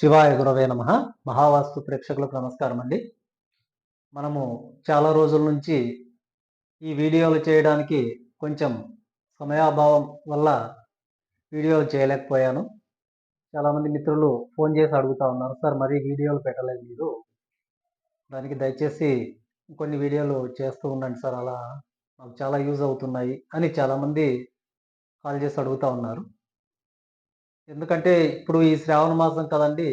శివాయ గురవే నమ. మహావాస్తు ప్రేక్షకులకు నమస్కారం అండి. మనము చాలా రోజుల నుంచి ఈ వీడియోలు చేయడానికి కొంచెం సమయాభావం వల్ల వీడియోలు చేయలేకపోయాను. చాలామంది మిత్రులు ఫోన్ చేసి అడుగుతా ఉన్నారు సార్ మరీ వీడియోలు పెట్టలేదు మీరు. దానికి దయచేసి కొన్ని వీడియోలు చేస్తూ ఉండండి సార్ అలా మాకు చాలా యూజ్ అవుతున్నాయి అని చాలామంది కాల్ చేసి అడుగుతా ఉన్నారు. ఎందుకంటే ఇప్పుడు ఈ శ్రావణ మాసం కదండి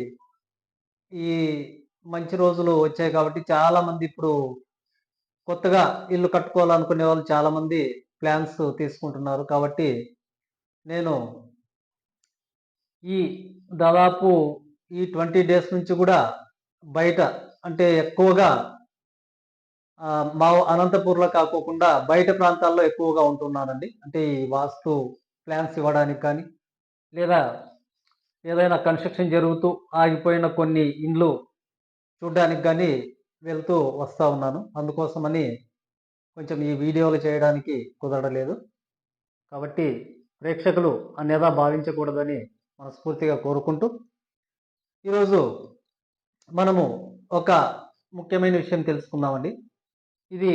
ఈ మంచి రోజులు వచ్చాయి కాబట్టి చాలా మంది ఇప్పుడు కొత్తగా ఇల్లు కట్టుకోవాలనుకునే వాళ్ళు చాలా మంది ప్లాన్స్ తీసుకుంటున్నారు. కాబట్టి నేను ఈ దాదాపు ఈ ట్వంటీ డేస్ నుంచి కూడా బయట అంటే ఎక్కువగా మా అనంతపూర్లో కాకోకుండా బయట ప్రాంతాల్లో ఎక్కువగా ఉంటున్నానండి. అంటే ఈ వాస్తు ప్లాన్స్ ఇవ్వడానికి కానీ లేదా ఏదైనా కన్స్ట్రక్షన్ జరుగుతూ ఆగిపోయిన కొన్ని ఇండ్లు చూడడానికి కానీ వెళ్తూ వస్తూ ఉన్నాను. అందుకోసమని కొంచెం ఈ వీడియోలు చేయడానికి కుదరలేదు. కాబట్టి ప్రేక్షకులు అన్యదా భావించకూడదని మనస్ఫూర్తిగా కోరుకుంటూ ఈరోజు మనము ఒక ముఖ్యమైన విషయం తెలుసుకుందామండి. ఇది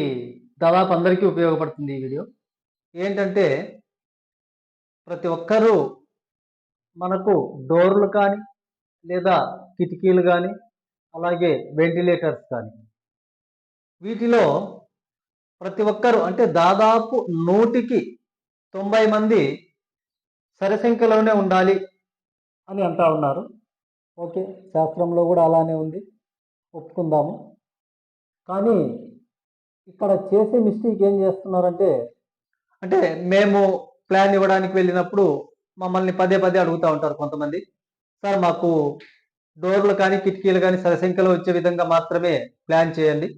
దాదాపు అందరికీ ఉపయోగపడుతుంది ఈ వీడియో. ఏంటంటే ప్రతి ఒక్కరూ మనకు డోర్లు కానీ లేదా కిటికీలు కానీ అలాగే వెంటిలేటర్స్ కానీ. వీటిలో ప్రతి ఒక్కరు అంటే దాదాపు నూటికి తొంభై మంది సరసంఖ్యలోనే ఉండాలి అని అంటా ఉన్నారు. ఓకే శాస్త్రంలో కూడా అలానే ఉంది. ఒప్పుకుందాము. కానీ ఇక్కడ చేసే మిస్టేక్ ఏం చేస్తున్నారంటే అంటే మేము ప్లాన్ ఇవ్వడానికి వెళ్ళినప్పుడు మమ్మల్ని పదే పదే అడుగుతూ ఉంటారు కొంతమంది. సార్ మాకు డోర్లు కానీ కిటికీలు కానీ సరసంఖ్యలో వచ్చే విధంగా మాత్రమే ప్లాన్ చేయండి.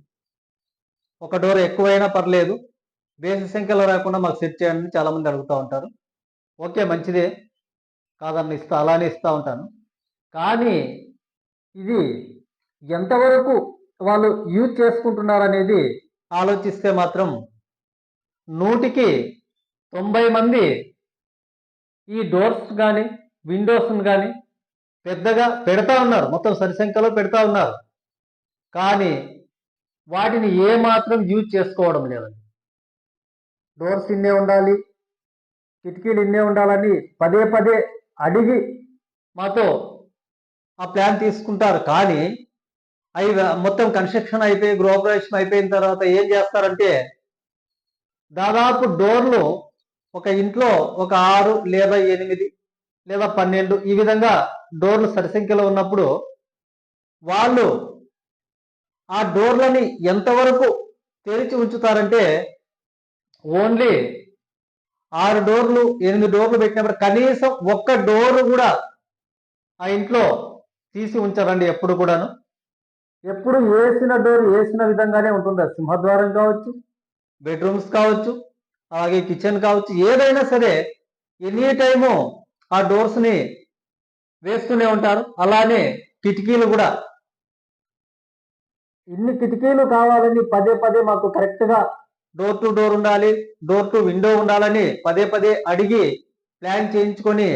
ఒక డోర్ ఎక్కువైనా పర్లేదు. బేసి సంఖ్యలో రాకుండా మాకు సెట్ చేయండి చాలామంది అడుగుతూ ఉంటారు. ఓకే మంచిదే. కాదన్న ఇస్తా అలానే ఇస్తూ ఉంటాను. కానీ ఇది ఎంతవరకు వాళ్ళు యూజ్ చేసుకుంటున్నారు అనేది ఆలోచిస్తే మాత్రం నూటికి తొంభై మంది ఈ డోర్స్ కానీ విండోస్ని కానీ పెద్దగా పెడతా ఉన్నారు. మొత్తం సరిసంఖ్యలో పెడతా ఉన్నారు. కానీ వాటిని ఏ మాత్రం యూజ్ చేసుకోవడం లేదండి. డోర్స్ ఇన్నే ఉండాలి కిటికీలు ఇన్నే ఉండాలని పదే పదే అడిగి మాతో ఆ ప్లాన్ తీసుకుంటారు. కానీ అవి మొత్తం కన్స్ట్రక్షన్ అయిపోయి గృహప్రవేశం అయిపోయిన తర్వాత ఏం చేస్తారంటే దాదాపు డోర్లు ఒక ఇంట్లో ఒక ఆరు లేదా ఎనిమిది లేదా పన్నెండు ఈ విధంగా డోర్లు సరిసంఖ్యలో ఉన్నప్పుడు వాళ్ళు ఆ డోర్లని ఎంతవరకు తెరిచి ఉంచుతారంటే ఓన్లీ ఆరు డోర్లు ఎనిమిది డోర్లు పెట్టినప్పుడు కనీసం ఒక్క డోర్ కూడా ఆ ఇంట్లో తీసి ఉంచారండి ఎప్పుడు కూడాను. ఎప్పుడు వేసిన డోర్ వేసిన విధంగానే ఉంటుంది. సింహద్వారం కావచ్చు బెడ్రూమ్స్ కావచ్చు అలాగే కిచెన్ కావచ్చు ఏదైనా సరే ఎనీ టైము ఆ డోర్స్ని వేస్తూనే ఉంటారు. అలానే కిటికీలు కూడా. ఇన్ని కిటికీలు కావాలని పదే పదే మాకు కరెక్ట్గా డోర్ టు డోర్ ఉండాలి డోర్ టు విండో ఉండాలని పదే పదే అడిగి ప్లాన్ చేయించుకొని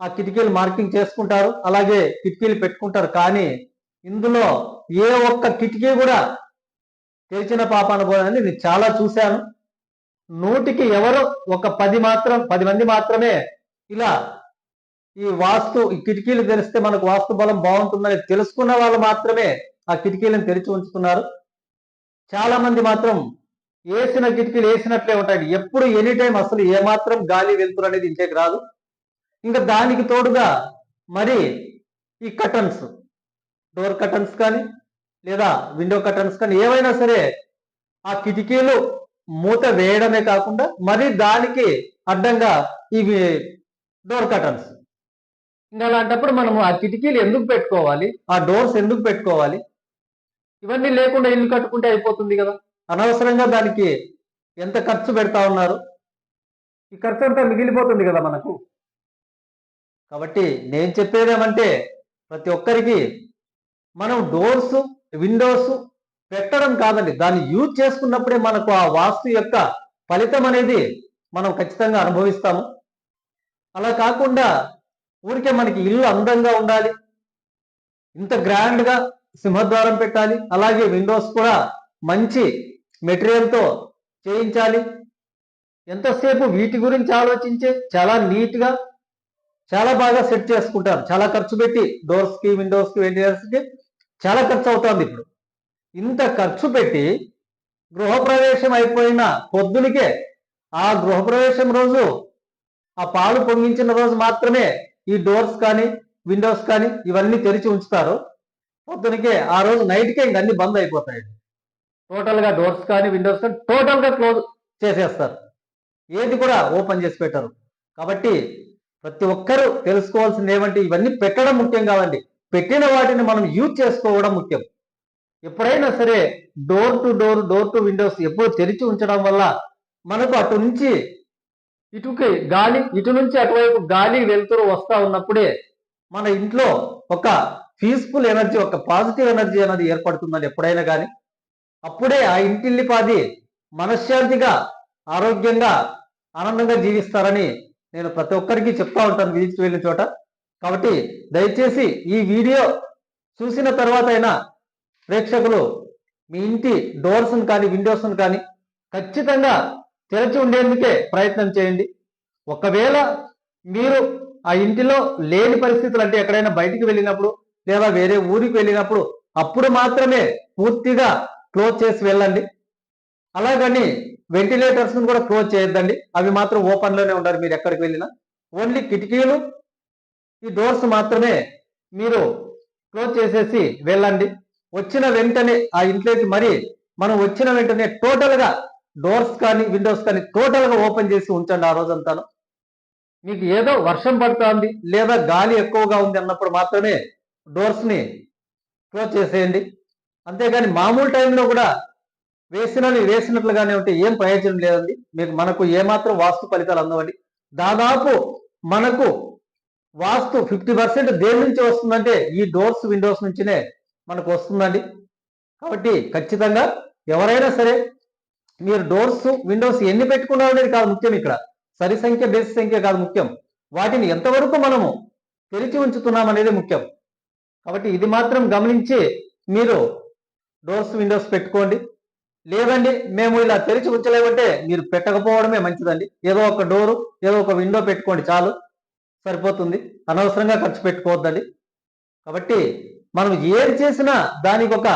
ఆ కిటికీలు మార్కింగ్ చేసుకుంటారు. అలాగే కిటికీలు పెట్టుకుంటారు. కానీ ఇందులో ఏ ఒక్క కిటికీ కూడా తెరిచిన పాపాన పోదని నేను చాలా చూశాను. నూటికి ఎవరు ఒక పది మాత్రం పది మంది మాత్రమే ఇలా ఈ వాస్తు ఈ కిటికీలు తెరిస్తే మనకు వాస్తు బలం బాగుంటుందని తెలుసుకున్న వాళ్ళు మాత్రమే ఆ కిటికీలను తెరిచి ఉంచుతున్నారు. చాలా మంది మాత్రం వేసిన కిటికీలు వేసినట్లే ఉంటాయి. ఎప్పుడు ఎనీ టైం అసలు ఏమాత్రం గాలి వెలుతురు అనేది ఇంటికి రాదు. ఇంకా దానికి తోడుగా మరి ఈ కటన్స్ డోర్ కటన్స్ కానీ లేదా విండో కటన్స్ కానీ ఏవైనా సరే ఆ కిటికీలు మూత వేయడమే కాకుండా మరి దానికి అడ్డంగా ఇవి డోర్ కటన్స్ ఇంకా అలాంటప్పుడు మనము ఆ కిటికీలు ఎందుకు పెట్టుకోవాలి? ఆ డోర్స్ ఎందుకు పెట్టుకోవాలి? ఇవన్నీ లేకుండా ఇల్లు కట్టుకుంటే అయిపోతుంది కదా. అనవసరంగా దానికి ఎంత ఖర్చు పెడతా ఉన్నారు? ఈ ఖర్చు అంతా మిగిలిపోతుంది కదా మనకు. కాబట్టి నేను చెప్పేదేమంటే ప్రతి ఒక్కరికి మనం డోర్స్ విండోస్ పెట్టడం కాదండి. దాన్ని యూజ్ చేసుకున్నప్పుడే మనకు ఆ వాస్తు యొక్క ఫలితం అనేది మనం ఖచ్చితంగా అనుభవిస్తాము. అలా కాకుండా ఊరికే మనకి ఇల్లు అందంగా ఉండాలి. ఇంత గ్రాండ్గా సింహద్వారం పెట్టాలి. అలాగే విండోస్ కూడా మంచి మెటీరియల్తో చేయించాలి. ఎంతసేపు వీటి గురించి ఆలోచించే చాలా నీట్గా చాలా బాగా సెట్ చేసుకుంటారు. చాలా ఖర్చు పెట్టి డోర్స్కి విండోస్కి వెంటిలేటర్స్కి చాలా ఖర్చు అవుతుంది ఇప్పుడు. ఇంత ఖర్చు పెట్టి గృహప్రవేశం అయిపోయిన పొద్దునికే ఆ గృహప్రవేశం రోజు ఆ పాలు పొంగించిన రోజు మాత్రమే ఈ డోర్స్ కానీ విండోస్ కానీ ఇవన్నీ తెరిచి ఉంచుతారు. పొద్దునకే ఆ రోజు నైట్కే ఇంక అన్ని బంద్ అయిపోతాయి. టోటల్గా డోర్స్ కానీ విండోస్ కానీ టోటల్గా క్లోజ్ చేసేస్తారు. ఏది కూడా ఓపెన్ చేసి పెట్టరు. కాబట్టి ప్రతి ఒక్కరూ తెలుసుకోవాల్సింది ఏమంటే ఇవన్నీ పెట్టడం ముఖ్యం కావండి పెట్టిన వాటిని మనం యూజ్ చేసుకోవడం ముఖ్యం. ఎప్పుడైనా సరే door to door door to windows ఎప్పుడు తెరిచి ఉంచడం వల్ల మనకు అటు నుంచి ఇటుకి గాలి ఇటు నుంచి అటువైపు గాలి వెళ్తురు వస్తా ఉన్నప్పుడే మన ఇంట్లో ఒక పీస్ఫుల్ ఎనర్జీ ఒక పాజిటివ్ ఎనర్జీ అనేది ఏర్పడుతుందని ఎప్పుడైనా కానీ అప్పుడే ఆ ఇంటిల్లిపాది మనశ్శాంతిగా ఆరోగ్యంగా ఆనందంగా జీవిస్తారని నేను ప్రతి ఒక్కరికి చెప్తా ఉంటాను విజిట్ వెళ్ళిన చోట. కాబట్టి దయచేసి ఈ వీడియో చూసిన తర్వాత అయినా ప్రేక్షకులు మీ ఇంటి డోర్స్ను కానీ విండోస్ను కానీ ఖచ్చితంగా తెరచి ఉండేందుకే ప్రయత్నం చేయండి. ఒకవేళ మీరు ఆ ఇంటిలో లేని పరిస్థితులు అంటే ఎక్కడైనా బయటికి వెళ్ళినప్పుడు లేదా వేరే ఊరికి వెళ్ళినప్పుడు అప్పుడు మాత్రమే పూర్తిగా క్లోజ్ చేసి వెళ్ళండి. అలాగని వెంటిలేటర్స్ కూడా క్లోజ్ చేయొద్దండి. అవి మాత్రం ఓపెన్లోనే ఉండాలి మీరు ఎక్కడికి వెళ్ళినా. ఓన్లీ కిటికీలు ఈ డోర్స్ మాత్రమే మీరు క్లోజ్ చేసేసి వెళ్ళండి. వచ్చిన వెంటనే ఆ ఇంట్లోకి మరి మనం వచ్చిన వెంటనే టోటల్గా డోర్స్ కానీ విండోస్ కానీ టోటల్గా ఓపెన్ చేసి ఉంచండి ఆ రోజంతాను. మీకు ఏదో వర్షం పడుతోంది లేదా గాలి ఎక్కువగా ఉంది అన్నప్పుడు మాత్రమే డోర్స్ని క్లోజ్ చేసేయండి. అంతేగాని మామూలు టైంలో కూడా వేసినవి వేసినట్లుగానే ఉంటే ఏం ప్రయోజనం లేదండి. మీకు మనకు ఏమాత్రం వాస్తు ఫలితాలు అందవండి. దాదాపు మనకు వాస్తు ఫిఫ్టీ పర్సెంట్ దేని నుంచి వస్తుందంటే ఈ డోర్స్ విండోస్ నుంచినే మనకు వస్తుందండి. కాబట్టి ఖచ్చితంగా ఎవరైనా సరే మీరు డోర్స్ విండోస్ ఎన్ని పెట్టుకున్నారు అనేది కాదు ముఖ్యం ఇక్కడ. సరి సంఖ్య బేసి సంఖ్య కాదు ముఖ్యం. వాటిని ఎంతవరకు మనము తెరిచి ఉంచుతున్నాం అనేది ముఖ్యం. కాబట్టి ఇది మాత్రం గమనించి మీరు డోర్స్ విండోస్ పెట్టుకోండి. లేదండి మేము ఇలా తెరిచి ఉంచలేమంటే మీరు పెట్టకపోవడమే మంచిదండి. ఏదో ఒక డోరు ఏదో ఒక విండో పెట్టుకోండి చాలు. సరిపోతుంది. అనవసరంగా ఖర్చు పెట్టుకోవద్దండి. కాబట్టి మనం ఏది చేసినా దానికి ఒక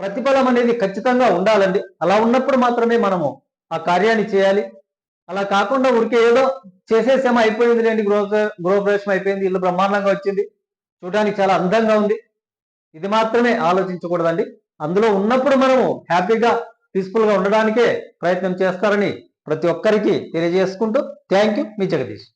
ప్రతిఫలం అనేది ఖచ్చితంగా ఉండాలండి. అలా ఉన్నప్పుడు మాత్రమే మనము ఆ కార్యాన్ని చేయాలి. అలా కాకుండా ఉరికే ఏదో చేసేసామో అయిపోయింది లేండి గృహ గృహప్రవేశం అయిపోయింది ఇల్లు బ్రహ్మాండంగా వచ్చింది చూడడానికి చాలా అందంగా ఉంది. ఇది మాత్రమే ఆలోచించకూడదండి. అందులో ఉన్నప్పుడు మనము హ్యాపీగా పీస్ఫుల్గా ఉండడానికే ప్రయత్నం చేస్తారని ప్రతి ఒక్కరికి తెలియజేసుకుంటూ థ్యాంక్ యూ. మీ జగదీష్.